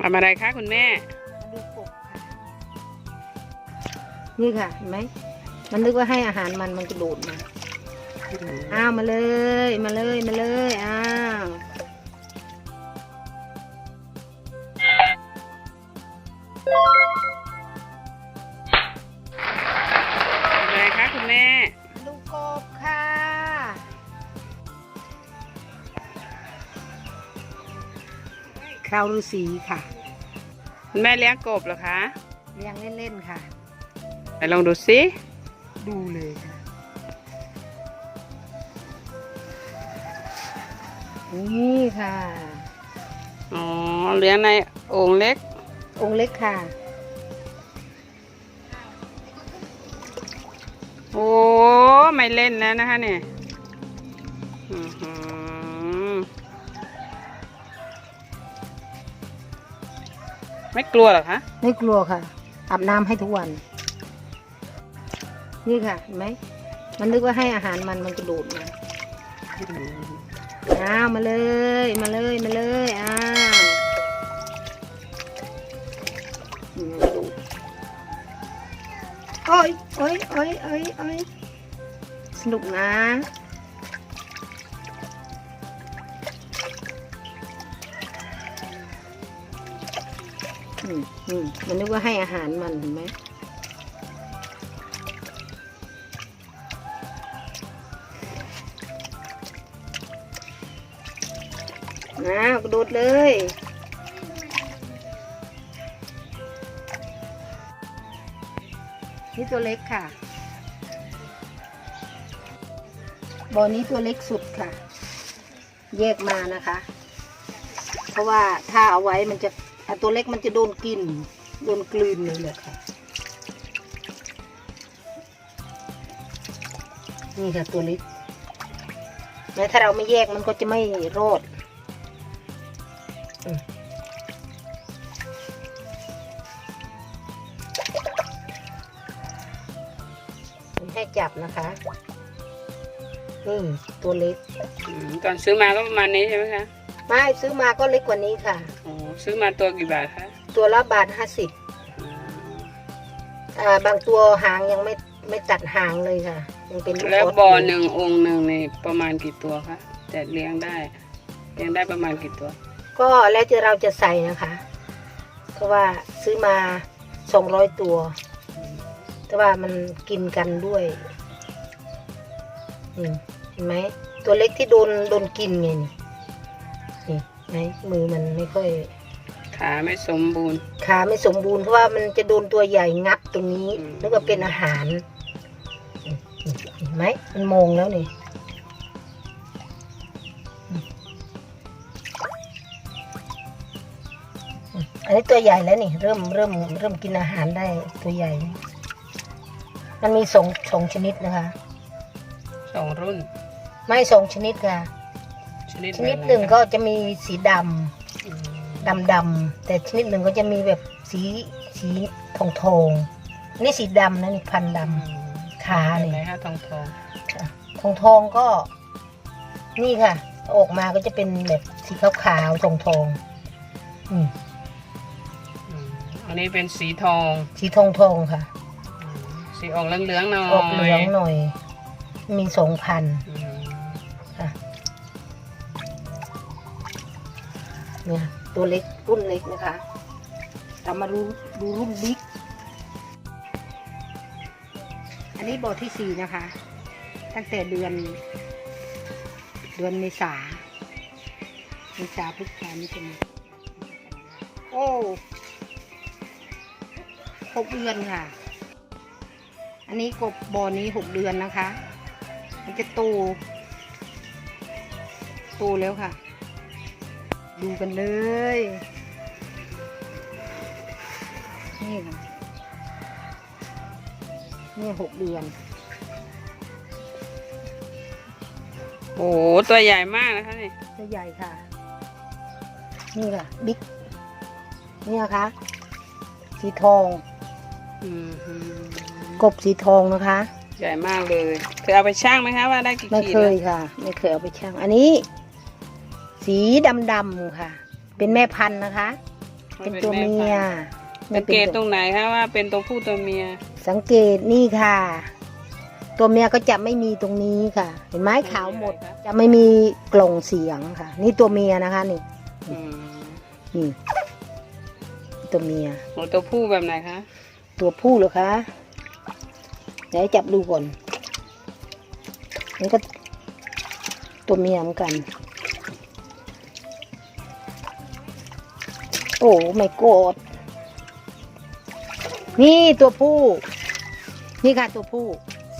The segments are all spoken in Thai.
ทำอะไรคะคุณแม่ ดูกบค่ะนี่ค่ะเห็นไหม มันนึกว่าให้อาหารมันมันกระโดดมาอ้าวมาเลย มาเลยมาเลยอ้าว คราวฤาษีค่ะ คุณแม่เลี้ยงกบเหรอคะเลี้ยงเล่นๆค่ะไปลองดูสิดูเลยค่ะนี่ค่ะอ๋อเลี้ยงในโอ่งเล็กองค์เล็กค่ะ โอ้ไม่เล่นแล้วนะคะเนี่ย อื้อหือ ไม่กลัวเหรอคะไม่กลัวค่ะ อาบน้ำให้ทุกวัน นี่ค่ะเห็นไหมมันนึกว่าให้อาหารมันมันกระโดดมาอ้าวมาเลย มาเลยมาเลยอ้าวโอ้ยโอ้ยโอ้ยโอ้ยโอ้ยสนุกนะ มันนึกว่าให้อาหารมันเห็นไหมอ้าวกระโดดเลย นี่ตัวเล็กค่ะบอนี้ตัวเล็กสุดค่ะ แยกมานะคะ เพราะว่าถ้าเอาไว้มันจะ อะตัวเล็กมันจะโดนกิน โดนกลืนเลยแหละค่ะ นี่ค่ะตัวเล็กแล้วถ้าเราไม่แยกมันก็จะไม่รอดผมให้จับนะคะ นี่ ตัวเล็กอืมตอนซื้อมาก็ประมาณนี้ใช่ไหมคะ ไม่ ซื้อมาก็เล็กกว่านี้ค่ะ โอ้ซื้อมาตัวกี่บาทคะตัวละบาทห้าสิบอืมอ่าบางตัวหางยังไม่ไม่ตัดหางเลยค่ะ ยังเป็นลูกแล้วออสบ่อยู่หนึ่งองค์หนึ่งนี่ประมาณกี่ตัวคะแต่เลี้ยงได้เลี้ยงได้ประมาณกี่ตัว ก็แล้วจะเราจะใส่นะคะเพราะว่าซื้อมาสองร้อยตัว แต่ว่ามันกินกันด้วยอืมเห็นไหมตัวเล็กที่โดนโดนกินไงนี่นี่ ไหนมือมันไม่ค่อย ขาไม่สมบูรณ์ ขาไม่สมบูรณ์เพราะว่ามันจะโดนตัวใหญ่งับตรงนี้ อืม แล้วก็เป็นอาหารอืมเห็นไหมมันมองแล้วนี่อืมอืมอันนี้ตัวใหญ่แล้วนี่ เริ่มเริ่มเริ่มกินอาหารได้ตัวใหญ่ มันมีสองสองชนิดนะคะ สองรุ่น ไม่สองชนิดค่ะ ชนิดชนิดแบบไหนึ่งก็จะมีสีดำอืมดำดำๆแต่ชนิดหนึ่งก็จะมีแบบสีสีทองทองๆอันนี่สีดำนะนี่พันธุ์ดำขาเนี่ยแบบไหนคะทองทองทองทองๆก็ นี่ค่ะ ออกมาก็จะเป็นแบบสีขาวขาวทองทองๆอืมอืมอันนี้เป็นสีทอง สีทองทองๆค่ะอืมสีออกเหลืองๆหน่อยออกเหลืองหน่อย มีสองพันอื เนี่ยตัวเล็กรุ่นเล็กนะคะเรามาดูดูรุ่นบิ๊ก อันนี้บ่อที่สี่นะคะ ตั้งแต่เดือน เดือนเมษาเมษาพฤษภามิถุนาโอ้หกเดือนค่ะ อันนี้กบบ่อนี้หกเดือนนะคะ มันจะโต โตแล้วค่ะ ดูกันเลย นี่ค่ะนี่หกเดือน โอ้โหตัวใหญ่มากนะคะนี่ตัวใหญ่ค่ะ นี่ค่ะ บิ๊กเนี่ยค่ะสีทอง อืมกบสีทองนะคะ ใหญ่มากเลยเคยเอาไปช่างไหมคะว่าได้กี่ไม่ขีดเคยแล้วค่ะ ไม่เคยเอาไปช่าง อันนี้ สีดำดำๆค่ะ เป็นแม่พันธุ์นะคะ เป็นตัวเมียสังเกตตรงไหนคะว่าเป็นตัวผู้ตัวเมีย สังเกตนี่ค่ะ ตัวเมียก็จะไม่มีตรงนี้ค่ะ เห็นไหมขาวหมด จะไม่มีกล่องเสียงค่ะ นี่ตัวเมียนะคะนี่อืมนี่ตัวเมียโอ้ตัวผู้แบบไหนคะ ตัวผู้เหรอคะเดี๋ยวให้จับดูก่อนนี่ก็ตัวเมียเหมือนกัน โอ้ไม่โกรธนี่ตัวผู้ นี่ค่ะตัวผู้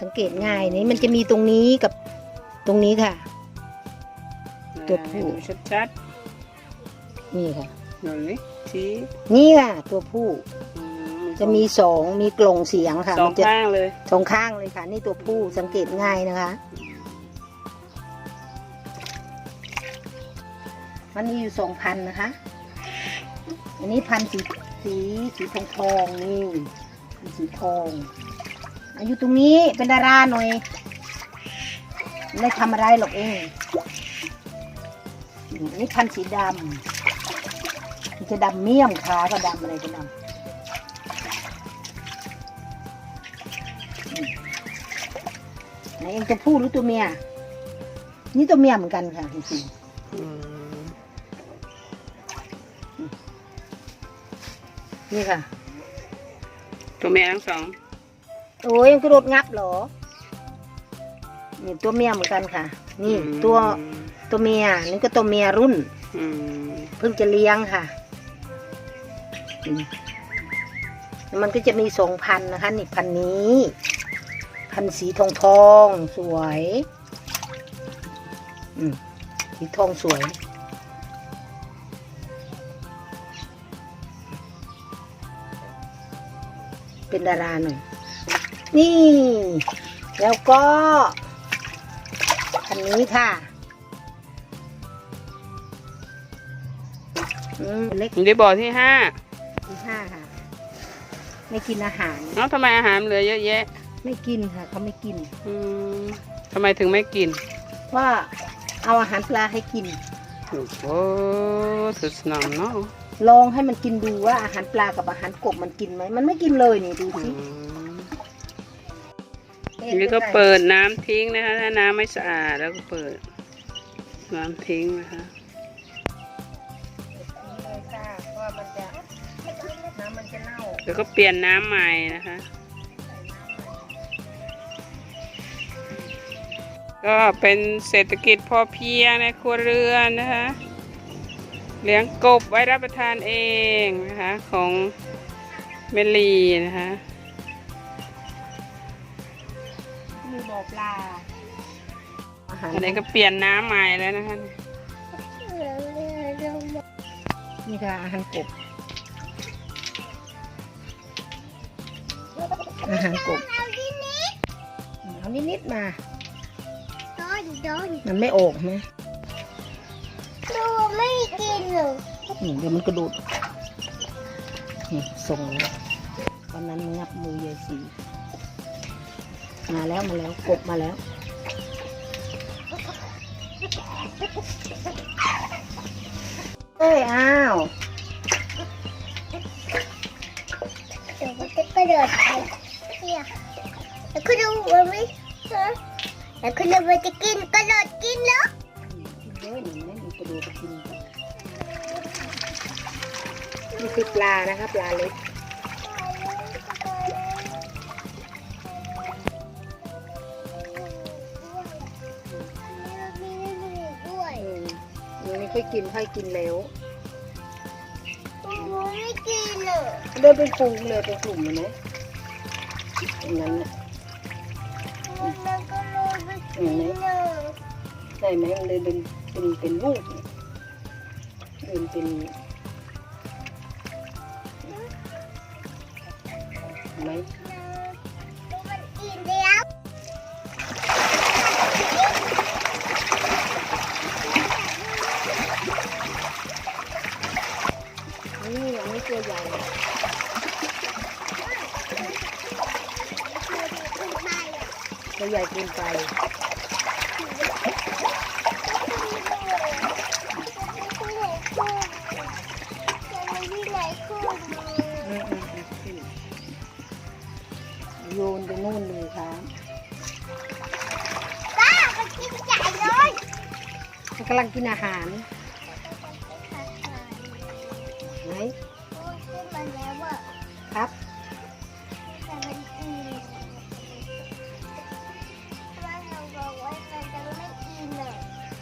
สังเกตง่ายนี่มันจะมีตรงนี้กับตรงนี้ค่ะ ตัวผู้ดูชัดนี่ค่ะๆหน่อยนี่ชี้นี่ค่ะ ตัวผู้อืจะมีสองมีกล่องเสียงค่ะสอมังจะข้างเลยสองข้างเลยค่ะ นี่ตัวผู้สังเกตง่ายนะคะ มันมีอยู่สองพันนะคะ อันนี้พันสีสีสีทองทองนี่พันสีทองอายุตรงนี้เป็นดาราหน่อยไม่ได้ทำอะไรหรอกเองอันนี้พันสีดำมันจะดำเมี่ยมขาก็ดำอะไรก็ดำไหนเองตัวผู้หรือตัวเมีย นี่ตัวเมียเหมือนกันค่ะจริงๆ นี่ค่ะ ตัวเมียทั้งสองโอ้ยมันกระโดดงับเหรอ นี่ตัวเมียเหมือนกันค่ะ นี่อืมตัวตัวเมียนี่ก็ตัวเมียรุ่น อืมเพิ่งจะเลี้ยงค่ะอืมแล้วมันก็จะมีสองพันนะคะ นี่พันนี้ พันสีทองทองๆสวย อืมสีทองสวย เป็นดาราหน่อย นี่ แล้วก็พันนี้ค่ะอืมเล็กอยู่ที่บ่อที่ห้าที่ห้าค่ะ ไม่กินอาหาร เอ้าทำไมอาหารเหลือเยอะแยะ ไม่กินค่ะเขาไม่กิน อืมทำไมถึงไม่กิน ว่าเอาอาหารปลาให้กิน โอ้โหสุดสนองเนาะ ลองให้มันกินดูว่าอาหารปลากับอาหารกบมันกินไหมมันไม่กินเลยนี่ดูอืสิมอันนี้ก็เปิดน้ำทิ้งนะคะ ถ้าน้ำไม่สะอาดแล้วก็เปิด น้ำทิ้งนะคะเลยค่ะเพราะว่ามันจะน้ำมันจะเน่าแล้วก็เปลี่ยนน้ำใหม่นะคะ ก็เป็นเศรษฐกิจพอเพียงในครัวเรือนนะคะ เลี้ยงกบไว้รับประทานเองนะคะของเมลีนะคะมีบ่อปลาอาหารอันนี้ก็เปลี่ยนน้ำใหม่แล้วนะคะ นี่ค่ะอาหารกบ อาหารกบเอานิดๆมา มันไม่ออกไหมดูไม่กิ นหรออืมเดี๋ยวมันกระโดดนี่ส่งแล้วตอนนั้นมันงับมือยายสีมาแล้วมาแล้วกบมาแล้วเอ้ยอ้าวเดี๋ยวมันจะกระโดดไปเนี่ยแล้วคุณดูมันไหมฮะแล้วคุณดูมันจะกินกระโดดกินแล้วเฮ้ยนี่ไม่มีกระโดดกิน นี่คือปลานะคะปลาเล็กด้วยอืมมันไม่ค่อยกินค่อยกินแล้วไม่กินเลยเดินเป็นฟูงเลยเป็นกลุ่มเลยนะอย่างนั้นน่ะมันก็เลยไม่กินเลยได้ไหมมันเลยเป็นเป็นเป็นลูกเนี่ย เดินเป็นเห็นไหมมันกินแล้วนี่อันนี้ตัวใหญ่ตัวใหญ่เกินไป โยนไปนู่นเลยครับป้ามันกินใหญ่เลยมันกำลังกินอาหารไหนขึ้มครับ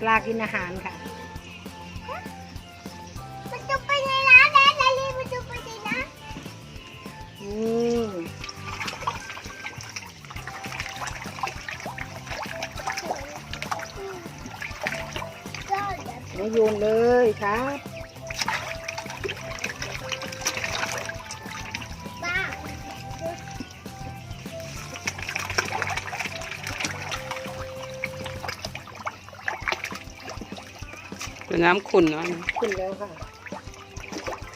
ปลากินอาหารค่ะ ครับบ้าเป็นน้ำขุ่นเนาะขึ้นแล้วค่ะ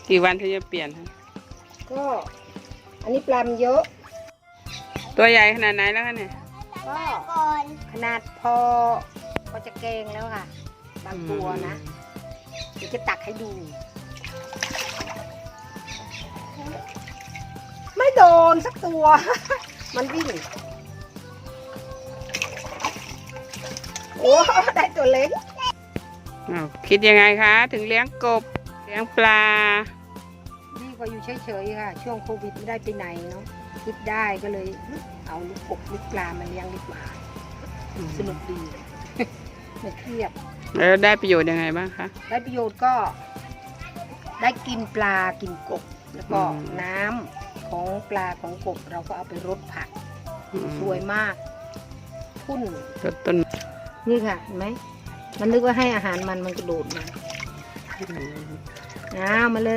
กี่วันที่จะเปลี่ยนฮะก็ อันนี้ปลามันเยอะ ตัวใหญ่ขนาดไหนแล้วคะเนี่ย ก็ก่อน ขนาดพอพอจะแกงแล้วค่ะ บางตัวนะเดี๋ยวจะตักให้ดู ไม่โดนสักตัว มันวิ่ง โอ้ได้ตัวเล็กคิดยังไงคะ ถึงเลี้ยงกบ เลี้ยงปลาดีกว่าอยู่เฉยๆค่ะ ช่วงโควิดไม่ได้ไปไหนเนาะคิดได้ก็เลย เอาลูกกบลูกปลามาเลี้ยงดีกว่าสนุกดีไม่เครียด แล้วได้ประโยชน์ยังไงบ้างคะ ได้ประโยชน์ก็ได้กินปลากินกบ แล้วก็อืม น้ำของปลาของกบเราก็เอาไปรดผักอืมสวยมากพุ่น ต้นต้นนี่ค่ะเห็นไหม มันนึกว่าให้อาหารมันมันกระโดดมา อ้าวมาเล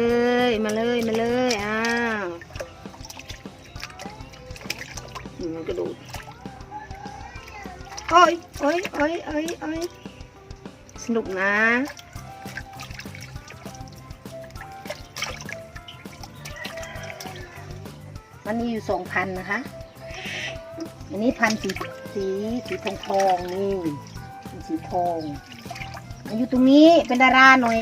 ย มาเลยมาเลยอ้าวนี่มันกระโดดโอ้ยโอ้ยโอ้ยโอ้ยโอ้ยส นุกนะมันมีอยู่สองพันนะคะ อันนี้พันสีสีสีทองทองนี่สีทองอยู่ตรงนี้เป็นดาราหน่อย